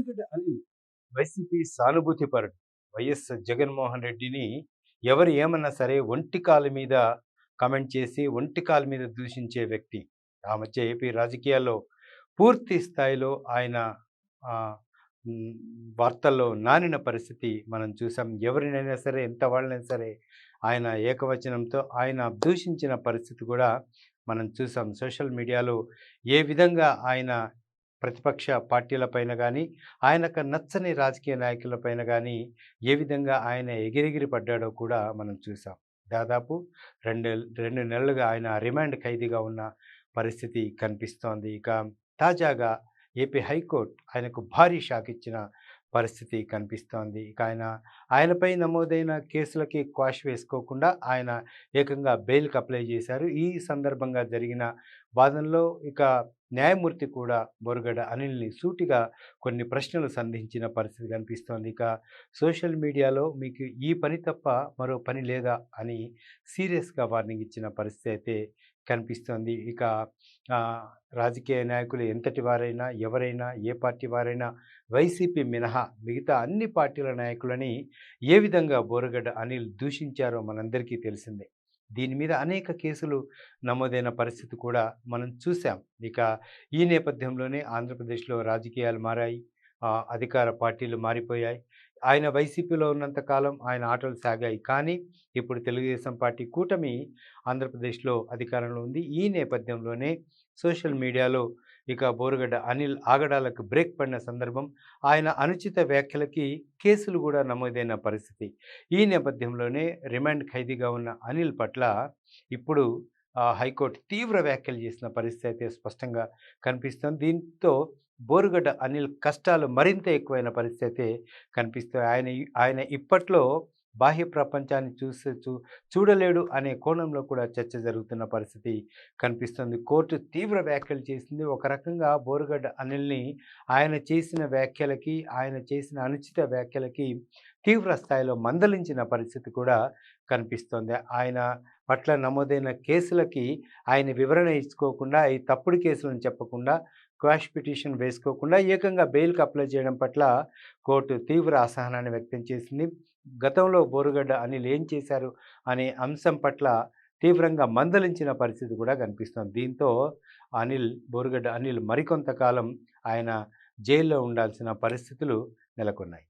బోరిగడ్డ అనిల్. వైసీపీ సానుభూతిపరుడు వైఎస్ జగన్మోహన్ రెడ్డిని ఎవరు ఏమన్నా సరే ఒంటి కాలు మీద కమెంట్ చేసి ఒంటి కాలు మీద దూషించే వ్యక్తి. ఆ మధ్య ఏపీ రాజకీయాల్లో పూర్తి స్థాయిలో ఆయన వార్తల్లో నానిన పరిస్థితి మనం చూసాం. ఎవరినైనా సరే ఎంత వాళ్ళనైనా సరే ఆయన ఏకవచనంతో ఆయన దూషించిన పరిస్థితి కూడా మనం చూసాం. సోషల్ మీడియాలో ఏ విధంగా ఆయన ప్రతిపక్ష పార్టీలపైన కానీ ఆయనకు నచ్చని రాజకీయ నాయకులపైన కానీ ఏ విధంగా ఆయన ఎగిరెగిరి పడ్డాడో కూడా మనం చూసాం. దాదాపు రెండు రెండు నెలలుగా ఆయన రిమాండ్ ఖైదీగా ఉన్న పరిస్థితి కనిపిస్తోంది. ఇక తాజాగా ఏపీ హైకోర్టు ఆయనకు భారీ షాక్ ఇచ్చిన పరిస్థితి కనిపిస్తోంది. ఇక ఆయన ఆయనపై నమోదైన కేసులకి క్వాష్ వేసుకోకుండా ఆయన ఏకంగా బెయిల్కి అప్లై చేశారు. ఈ సందర్భంగా జరిగిన వాదనలో ఇక న్యాయమూర్తి కూడా బొరుగడ అనిల్ని సూటిగా కొన్ని ప్రశ్నలు సంధించిన పరిస్థితి కనిపిస్తోంది. ఇక సోషల్ మీడియాలో మీకు ఈ పని తప్ప మరో పని లేదా అని సీరియస్గా వార్నింగ్ ఇచ్చిన పరిస్థితి అయితే కనిపిస్తోంది. ఇక రాజకీయ నాయకులు ఎంతటి వారైనా ఎవరైనా ఏ పార్టీ వారైనా వైసీపీ మినహా మిగతా అన్ని పార్టీల నాయకులని ఏ విధంగా బోరగడ్డ అనిల్ దూషించారో మనందరికీ తెలిసిందే. దీని మీద అనేక కేసులు నమోదైన పరిస్థితి కూడా మనం చూసాం. ఇక ఈ నేపథ్యంలోనే ఆంధ్రప్రదేశ్లో రాజకీయాలు మారాయి. అధికార పార్టీలు మారిపోయాయి. ఆయన వైసీపీలో ఉన్నంత కాలం ఆయన ఆటలు సాగాయి. కానీ ఇప్పుడు తెలుగుదేశం పార్టీ కూటమి ఆంధ్రప్రదేశ్లో అధికారంలో ఉంది. ఈ నేపథ్యంలోనే సోషల్ మీడియాలో ఇక బోరుగడ్డ అనిల్ ఆగడాలకు బ్రేక్ పడిన సందర్భం ఆయన అనుచిత వ్యాఖ్యలకి కేసులు కూడా నమోదైన పరిస్థితి. ఈ నేపథ్యంలోనే రిమాండ్ ఖైదీగా ఉన్న అనిల్ పట్ల ఇప్పుడు హైకోర్టు తీవ్ర వ్యాఖ్యలు చేసిన పరిస్థితి అయితే స్పష్టంగా కనిపిస్తుంది. దీంతో బోరుగడ్డ అనిల్ కష్టాలు మరింత ఎక్కువైన పరిస్థితి కనిపిస్తుంది ఆయన ఆయన ఇప్పట్లో బాహ్య ప్రపంచాన్ని చూసే చూ చూడలేడు అనే కోణంలో కూడా చర్చ జరుగుతున్న పరిస్థితి కనిపిస్తుంది. కోర్టు తీవ్ర వ్యాఖ్యలు చేసింది. ఒక రకంగా బోరుగడ్డ అనిల్ని ఆయన చేసిన వ్యాఖ్యలకి ఆయన చేసిన అనుచిత వ్యాఖ్యలకి తీవ్ర స్థాయిలో మందలించిన పరిస్థితి కూడా కనిపిస్తోంది. ఆయన పట్ల నమోదైన కేసులకి ఆయన వివరణ ఇచ్చుకోకుండా ఈ తప్పుడు కేసులను చెప్పకుండా క్వాష్ పిటిషన్ వేసుకోకుండా ఏకంగా బెయిల్కి అప్లై చేయడం పట్ల కోర్టు తీవ్ర అసహనాన్ని వ్యక్తం చేసింది. గతంలో బోరుగడ్డ అనిల్ ఏం చేశారు అనే అంశం పట్ల తీవ్రంగా మందలించిన పరిస్థితి కూడా కనిపిస్తుంది. దీంతో అనిల్ బోరుగడ్డ అనిల్ మరికొంతకాలం ఆయన జైల్లో ఉండాల్సిన పరిస్థితులు నెలకొన్నాయి.